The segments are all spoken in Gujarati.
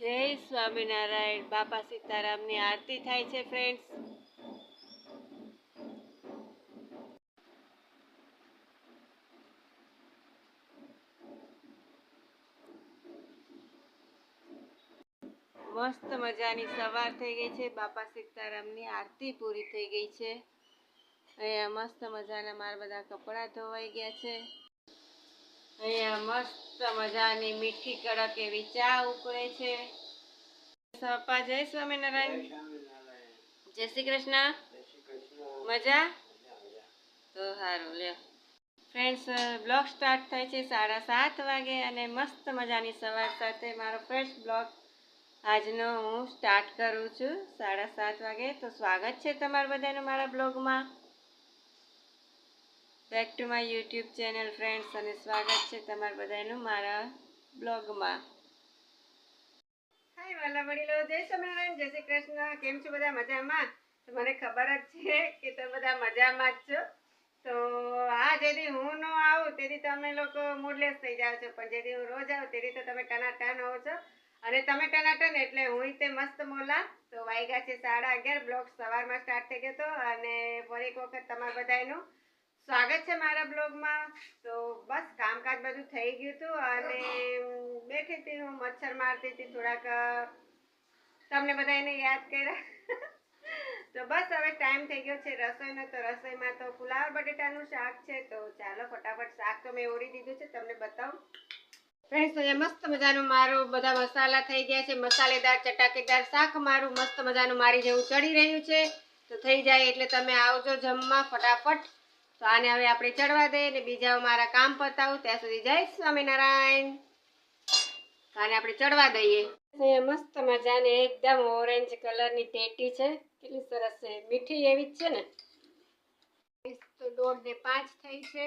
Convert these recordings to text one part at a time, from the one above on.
જય સ્વામિનારાયણ. બાપા સીતારામની આરતી થાય છે ફ્રેન્ડ્સ મસ્ત મજાની સવાર થઈ ગઈ છે. બાપા સીતારામની આરતી પૂરી થઈ ગઈ છે. અહીંયા મસ્ત મજાના મારા બધા કપડાં ધોવાઈ ગયા છે. અહીંયા મસ્ત મજાની મીઠી કડક એવી ચા ઉકળે છે. સપા જય સ્વામિનારાયણ. જય શ્રી કૃષ્ણ. મજા? તો સારું, લ્યો. ફ્રેન્ડ્સ બ્લોગ સ્ટાર્ટ થાય છે સાડા સાત વાગે અને મસ્ત મજાની સવાર સાથે મારો ફ્રેશ બ્લોગ આજનો હું સ્ટાર્ટ કરું છું સાડા સાત વાગે. તો સ્વાગત છે તમારા બધાનું મારા બ્લોગમાં. Back to my YouTube channel friends અને સ્વાગત છે તમારા બધાનું મારા બ્લોગમાં. હાય વાલા વડીલો. જય સ્વામિનારાયણ, જય શ્રી કૃષ્ણ. કેમ છો બધા મજામાં? તો મને ખબર જ છે કે તમે બધા મજામાં જ છો. તો હા જેથી હું ન આવું તેથી તમે લોકો મૂડલેસ થઈ જાઓ છો. પણ જેથી હું રોજ આવું તેથી તો તમે ટનાટન હોવ છો. અને તમે ટનાટન એટલે હું તે મસ્ત મોલા. તો વાગ્યા છે સાડા અગિયાર બ્લોગ સવારમાં સ્ટાર્ટ થઈ ગયો હતો. અને ફરી એક વખત તમારા બધાનું સ્વાગત છે મારા બ્લોગમાં. તો બસ કામકાજ બધું થઈ ગયું હતું અને બેઠી હતી હું મચ્છર મારતી હતી થોડાક તમને તમને બધાને યાદ કર્યા. તો બસ હવે ટાઈમ થઈ ગયો છે રસોઈનો. તો રસોઈમાં તો ફુલાવર બટેટાનું શાક છે. તો ચાલો ફટાફટ શાક તો મેં ઓળી દીધું છે તમને બતાવું. ફ્રેન્ડ્સ અહીંયા મસ્ત મજાનું મારું બધા મસાલા થઈ ગયા છે. મસાલેદાર ચટાકેદાર શાક મારું મસ્ત મજાનું મારી જેવું ચડી રહ્યું છે. તો થઈ જાય એટલે તમે આવજો જમવા ફટાફટ. તો આને હવે આપણે ચડવા દઈએ ને બીજા મારા કામ પતાવું, ત્યાં સુધી જય સ્વામિનારાયણ. આને આપણે ચડવા દઈએ. મસ્ત મજાની એકદમ ઓરેન્જ કલરની ટેટી છે. કેટલી સરસ છે. મીઠી એવી જ છે ને. પાંચ થઈ છે.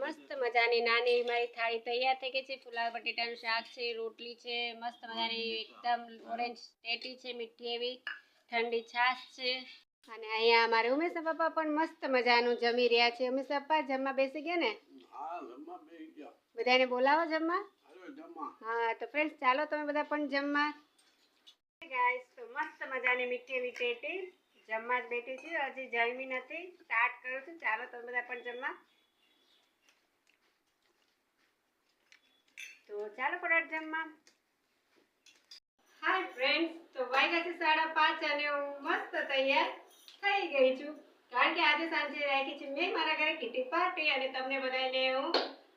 મસ્ત મજાની નાની મારી થાળી તૈયાર થઈ ગઈ છે. ફુલાવર બટેટાનું શાક છે, રોટલી છે. મસ્ત મજાની એકદમ ઓરેન્જ ટેટી છે. મીઠી એવી ઠંડી છાશ છે. અને અહીંયા અમારે ઉમેશ પપ્પા પણ મસ્ત મજાનું જમી રહ્યા છે. ઉમેશ પપ્પા જમવા બેસી ગયા ને? બધાને બોલાવો જમવા? હા તો ફ્રેન્ડ્સ ચાલો તમે બધા પણ જમવા. ગાઈસ તો મસ્ત મજાની મીઠી એવી ટેટી જમવા જ બેઠી છું હજી જમી નથી. સ્ટાર્ટ કરું છું. ચાલો તમે બધા પણ જમવા. તો ચાલો ફટાફટ જમવા. હાય ફ્રેન્ડ્સ તો વાગ્યા છે સાડા પાંચ અને હું મસ્ત તૈયાર. થઈ ગઈ છું. કારણ કે આજે સાંજે રાખી છે મેં મારા ઘરે કિટી પાર્ટી અને તમને બધાને હું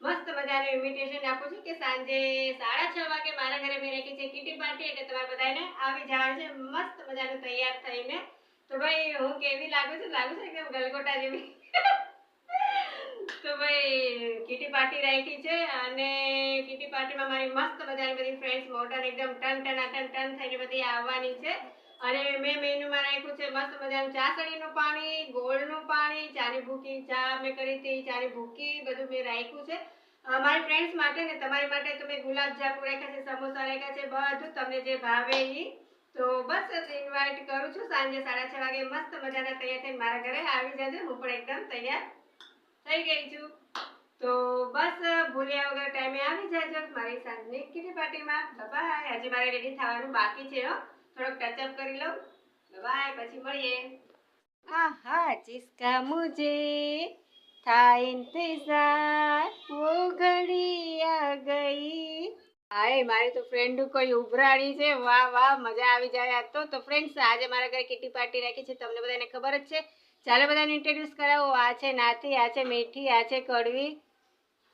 મસ્ત મજાનું ઇન્વિટેશન આપું છું કે સાંજે સાડા છ વાગે મારા ઘરે મેં રાખી છે કિટી પાર્ટી એટલે તમારે બધાને આવી જવાનું છે. મસ્ત મજાનું તૈયાર થઈને. તો ભાઈ, હું કેવી લાગુ છું? લાગુ છું એકદમ ગલગોટા જેવી. તો ભાઈ કીટી પાર્ટી રાખી છે અને કીટી પાર્ટીમાં મારી મસ્ત મજાની બધી ફ્રેન્ડ્સ મોટર એકદમ ટન ટન ટન ટન થઈને બધી આવવાની છે. અને મેં મેનુમાં રાખ્યું છે, મસ્ત મજાનું ચાસણીનું પાણી, ગોળનું પાણી, ચાની ભૂકી ચા મેં કરી હતી, ચાની ભૂકી બધું મેં રાખ્યું છે. અમારી મારી ફ્રેન્ડ્સ માટે ને તમારી માટે તો મેં ગુલાબ જાંબુ રાખ્યા છે, સમોસા રાખ્યા છે, બધું તમને જે ભાવે એ તો બસ ઇન્વાઇટ કરું છું, સાંજે સાડા છ વાગે મસ્ત મજાના તૈયાર થઈને મારા ઘરે આવી જજો, હું પણ એકદમ તૈયાર થઈ ગઈ છું. તો બસ, ભૂલ્યા વગર ટાઈમે આવી જજો, મારી સાંજની કીટી પાર્ટીમાં. બાય હજી મારે રેડી થવાનું બાકી છે, હો. થોડોક ટચઅપ કરી લઉં બાય પછી મળીએ આહા जिसका मुझे था इंतजार वो घड़ी आ गई હાય મારી તો ફ્રેન્ડ કોઈ ઉભરાણી છે વાહ વાહ મજા આવી જાય આ તો તો ફ્રેન્ડ્સ આજે મારા ઘરે કિટી પાર્ટી રાખી છે તમને બધાને ખબર જ છે ચાલો બધાને ઇન્ટ્રોડ્યુસ કરાવો આ છે નાથી આ છે મીઠી આ છે કડવી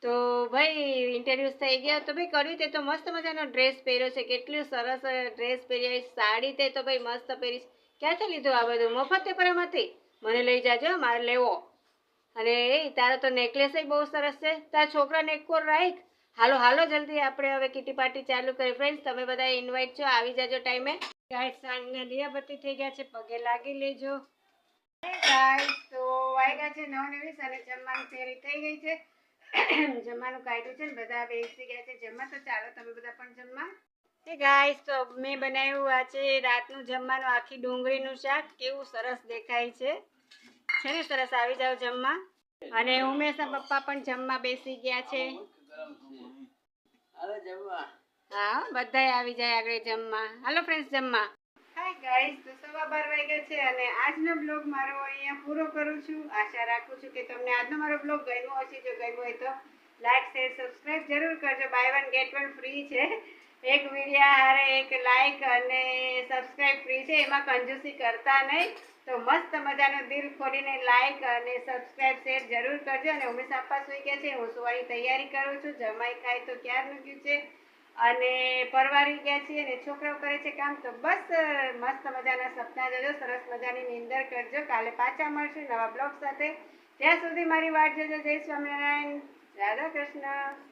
તો ભાઈ ઇન્ટ્રોડ્યુસ થઈ ગયા. તો ભાઈ, કર્યું તે તો મસ્ત મજાનો ડ્રેસ પહેર્યો છે. કેટલું સરસ ડ્રેસ પહેર્યો સાડી તે તો ભાઈ મસ્ત પહેરી ક્યાંથી લીધું આ બધું? મફત પેપરમાંથી મને લઈ જાજો, મારે લેવો. અને એ, તારો તો નેકલેસ બહુ સરસ છે. તારા છોકરાને એક કોર રાખ. હાલો હાલો, જલ્દી આપણે હવે કિટી પાર્ટી ચાલુ કરી ફ્રેન્ડ્સ તમે બધા ઇન્વાઇટ છો. આવી જાજો ટાઈમે ગાઈડ સાંજના લિયાબત્તી થઈ ગયા છે. પગે લાગી લેજો. ગાઈસ તો વાગ્યા છે નવ ને વીસ અને જમવાની તૈયારી થઈ ગઈ છે. જમવાનું કાઢ્યું છે ને બધા બેસી ગયા છે જમવા તો ચાલો તમે બધા પણ જમવા. એ ગાઈસ તો મેં બનાવ્યું આ છે રાતનું જમવાનું આખી ડુંગળીનું શાક. કેવું સરસ દેખાય છે. છે ને સરસ આવી જાવ જમવા. અને ઉમેશના પપ્પા પણ જમવા બેસી ગયા છે. હા બધા બધાય આવી જાય આગળ જમવા. હાલો ફ્રેન્ડ્સ જમવા. ગાઈસ તો સવા બાર વાગ્યા છે અને આજનો બ્લોગ મારો અહીંયા પૂરો કરું છું. આશા રાખું છું કે તમને આજનો મારો બ્લોગ ગમ્યો હશે. જો ગમ્યો હોય તો લાઈક શેર સબસ્ક્રાઈબ જરૂર કરજો. Buy one get one free છે. એક વિડીયા હારે એક લાઈક અને સબસ્ક્રાઈબ ફ્રી છે. એમાં કંજૂસી કરતા નહીં. તો મસ્ત મજાનો દિલ ખોલીને લાઈક અને સબસ્ક્રાઈબ શેર જરૂર કરજો. અને ઉમેશ આપવા સુઈ ગયા છે. હું સુવાની તૈયારી કરું છું. જમાઈ ખાય તો ક્યારનું ગયું છે? અને પરવારી ગયા છીએ અને છોકરાઓ કરે છે કામ, તો બસ મસ્ત મજાના સપના જજો, સરસ મજાની નિંદર કરજો. કાલે પાછા મળશું નવા બ્લોગ સાથે. ત્યાં સુધી મારી વાટ જજો. જય સ્વામિનારાયણ. રાધા કૃષ્ણ.